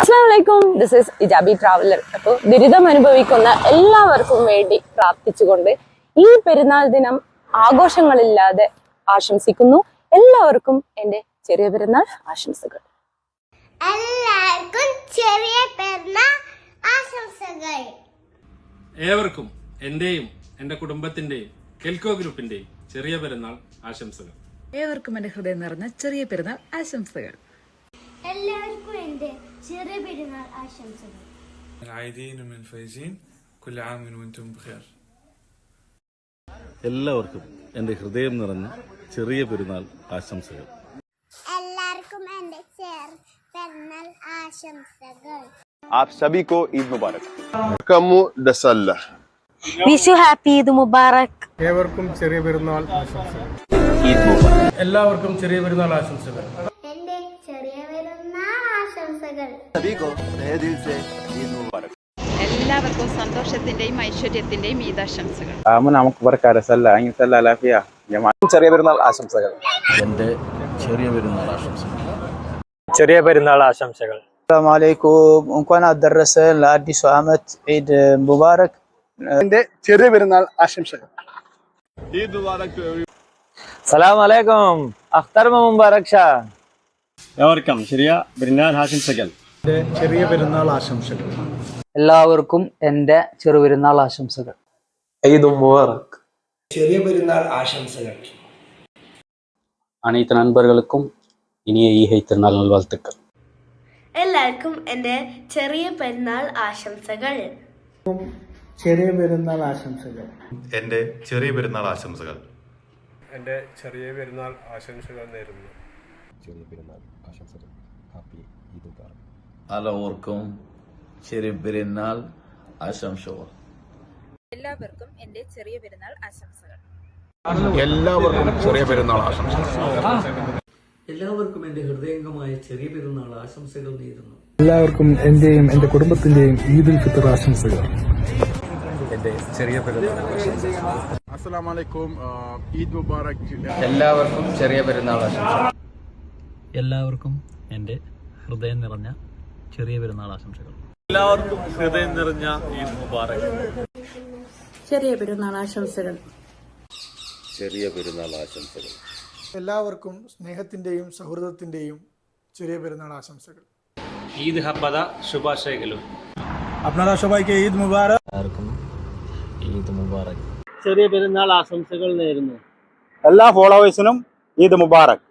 അസ്സാം വലൈക്കും this is ഇജാബി traveller അപ്പോൾ ദുരിതം അനുഭവിക്കുന്ന എല്ലാവർക്കും വേണ്ടി പ്രാർത്ഥിച്ചുകൊണ്ട് ഈ പെരുന്നാൾ ദിനം ആഘോഷങ്ങളില്ലാതെ ആശംസിക്കുന്നു. എല്ലാവർക്കും എന്റെ ചെറിയ പെരുന്നാൾ ആശംസകൾ. എല്ലാവർക്കും ചെറിയ പെരുന്നാൾ ആശംസകൾ. ഏവർക്കും എന്റെയും എന്റെ കുടുംബത്തിന്റെയും കെൽക്കോ ഗ്രൂപ്പിന്റെയും ചെറിയ പെരുന്നാൾ ആശംസകൾ. ഏവർക്കും എന്റെ ഹൃദയം നിറഞ്ഞ ചെറിയ പെരുന്നാൾ ആശംസകൾ. എല്ലാവർക്കും എന്റെ ചെറിയ പെരുന്നാൾ ആശംസകൾ. എല്ലാവർക്കും എന്റെ ഹൃദയം നിറഞ്ഞ ചെറിയ പെരുന്നാൾ ആശംസകൾ. എല്ലാവർക്കും എന്റെ പെരുന്നാൾ ആശംസകൾ. आप सभी को ईद मुबारक। दसल्ला വിഷു ഹാപ്പി ഈദ് മുബാറക്. ഏവർക്കും ചെറിയ പെരുന്നാൾ ആശംസകൾ. എല്ലാവർക്കും ചെറിയ പെരുന്നാൾ ആശംസകൾ. എല്ലാവർക്കും സന്തോഷത്തിന്റെയും ഐശ്വര്യത്തിന്റെയും ആശംസകൾ. ആശംസകൾ. ആശംസകൾ. ആശംസകൾ. സലാം പെരുന്നാൾ ആശംസകൾ. ചെറിയ പെരുന്നാൾ ആശംസകൾ എല്ലാവർക്കും എൻ്റെ ചെറുപെരുന്നാൾ ആശംസകൾ ഈദ് മുബാറക് அனைத்து நண்பர்களுக்கும் இனிய ஈகை திருநாள் நல்வாழ்த்துக்கள் എല്ലാവർക്കും എൻ്റെ ചെറിയ പെരുന്നാൾ ആശംസകൾ ചെറിയ പെരുന്നാൾ ആശംസകൾ എന്റെ ചെറിയ പെരുന്നാൾ ആശംസകൾ എൻ്റെ ചെറിയ പെരുന്നാൾ ആശംസകൾ നേരുന്നു എല്ലാവർക്കും ചെറിയ പെരുന്നാൾ ആശംസകൾ. എല്ലാവർക്കും എന്റെ ചെറിയ പെരുന്നാൾ ആശംസകൾ. എല്ലാവർക്കും ചെറിയ പെരുന്നാൾ ആശംസകൾ. എല്ലാവർക്കും എന്റെ ഹൃദയംഗമായ ചെറിയ പെരുന്നാൾ ആശംസകൾ നേരുന്നു. എല്ലാവർക്കും എന്റെയും എന്റെ കുടുംബത്തിന്റെയും ഈദുൽ ഫിത്തർ ആശംസകൾ. അസ്സലാമലൈക്കും ഈദ് മുബാറക്. എല്ലാവർക്കും ചെറിയ പെരുന്നാൾ ആശംസകൾ. എല്ലാവർക്കും എന്റെ ഹൃദയം നിറഞ്ഞ ചെറിയ പെരുന്നാൾ ആശംസകൾ. എല്ലാവർക്കും ഹൃദയം നിറഞ്ഞ ഈദ് മുബാറക്. ചെറിയ പെരുന്നാൾ ആശംസകൾ. ചെറിയ പെരുന്നാൾ ആശംസകൾ. എല്ലാവർക്കും സ്നേഹത്തിന്റെയും സൗഹൃദത്തിന്റെയും ചെറിയ പെരുന്നാൾ ആശംസകൾ. ഈദ് হাব্বাদা শুভাশয়গুলো আপনারা সবাইকে ഈദ് മുബാറക്. എല്ലാവർക്കും ഈദ് മുബാറക്. ചെറിയ പെരുന്നാൾ ആശംസകൾ നേരുന്നു. എല്ലാ ഫോളോവേഴ്സിനും ഈദ് മുബാറക്.